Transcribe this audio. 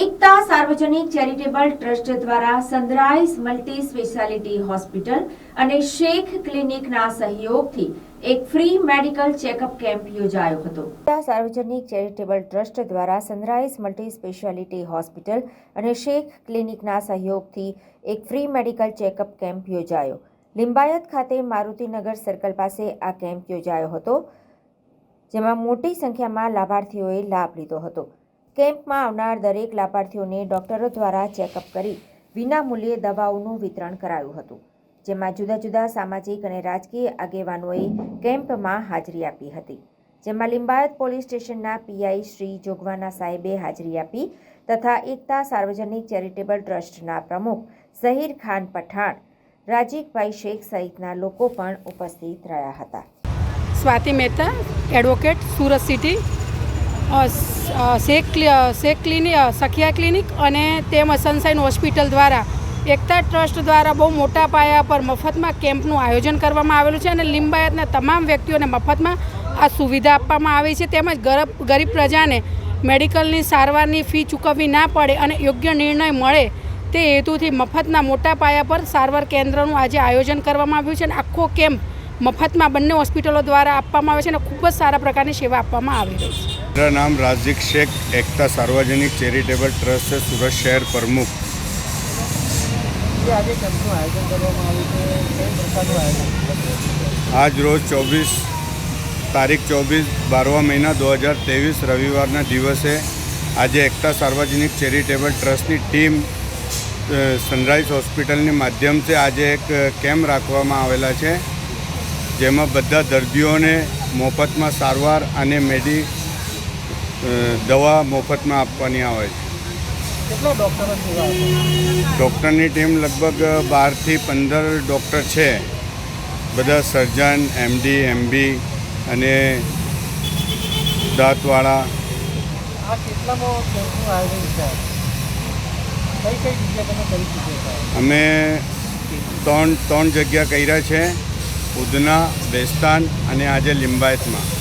એકતા સાર્વજનિક charitable trust દ્વારા sunrise multi speciality hospital અને શેખ ક્લિનિકના સહયોગથી એક ફ્રી મેડિકલ ચેકઅપ કેમ્પ યોજાયો હતો. એકતા સાર્વજનિક ચેરિટેબલ ટ્રસ્ટ દ્વારા સનરાઈઝ મલ્ટી સ્પેશિયાલિટી હોસ્પિટલ અને શેખ ક્લિનિકના સહયોગથી એક ફ્રી મેડિકલ ચેકઅપ કેમ્પ યોજાયો. લિંબાયત ખાતે મારુતિનગર સર્કલ પાસે આ કેમ્પ યોજાયો હતો, જેમાં મોટી સંખ્યામાં લાભાર્થીઓએ લાભ લીધો હતો. કેમ્પમાં આવનાર દરેક લાભાર્થીઓને ડોક્ટરો દ્વારા ચેકઅપ કરી વિનામૂલ્યે દવાઓનું વિતરણ કરાયું હતું, જેમાં જુદા જુદા સામાજિક અને રાજકીય આગેવાનોએ કેમ્પમાં હાજરી આપી હતી, જેમાં લિંબાયત પોલીસ સ્ટેશનના પીઆઈ શ્રી જોગવાના સાહેબે હાજરી આપી તથા એકતા સાર્વજનિક ચેરિટેબલ ટ્રસ્ટના પ્રમુખ ઝહીર ખાન પઠાણ, રાજીકભાઈ શેખ સહિતના લોકો પણ ઉપસ્થિત રહ્યા હતા. Swati Mehta, advocate Surat city Sheikh Sheikh clinic Sakhiya clinic અને તેમજ સનસાઇન હોસ્પિટલ દ્વારા એકતા ટ્રસ્ટ દ્વારા બહુ મોટા પાયા પર મફતમાં કેમ્પનું આયોજન કરવામાં આવેલું છે અને લિંબાયતના તમામ વ્યક્તિઓને મફતમાં આ સુવિધા આપવામાં આવી છે. તેમજ ગરબ, ગરીબ પ્રજાને મેડિકલની સારવારની ફી ચૂકવવી ના પડે અને યોગ્ય નિર્ણય મળે તે હેતુથી મફતના મોટા પાયા પર સારવાર કેન્દ્રનું આજે આયોજન કરવામાં આવ્યું છે અને આખો કેમ્પ મફતમાં બંને હોસ્પિટલો દ્વારા આપવામાં આવે છે અને ખૂબ જ સારા પ્રકારની સેવા આપવામાં આવી રહી છે. मेरा नाम राजिक शेख एकता सार्वजनिक चैरिटेबल ट्रस्ट से सूरत शहर प्रमुख જે આજે કેમ્પનું આયોજન કરવામાં આવ્યું છે કઈ પ્રકારનું આયોજન आज रोज 24 તારીખ ચોવીસ બારવા મહિના દો હજાર ત્રેવીસ રવિવારના દિવસે આજે એકતા સાર્વજનિક ચેરિટેબલ ટ્રસ્ટની ટીમ અ, સનરાઈઝ હોસ્પિટલની માધ્યમથી આજે એક કેમ્પ રાખવામાં આવેલા છે જેમાં બધા દર્દીઓને મફતમાં સારવાર અને મેડી અ, દવા મફતમાં આપવાની આવે છે. ડૉક્ટરની ટીમ લગભગ બારથી પંદર ડૉક્ટર છે. બધા સર્જન એમડી એમબી અને દાંતવાળા. અમે ત્રણ ત્રણ જગ્યા કર્યા છે. ઉધના બેસ્તાન અને આજે લિંબાયતમાં.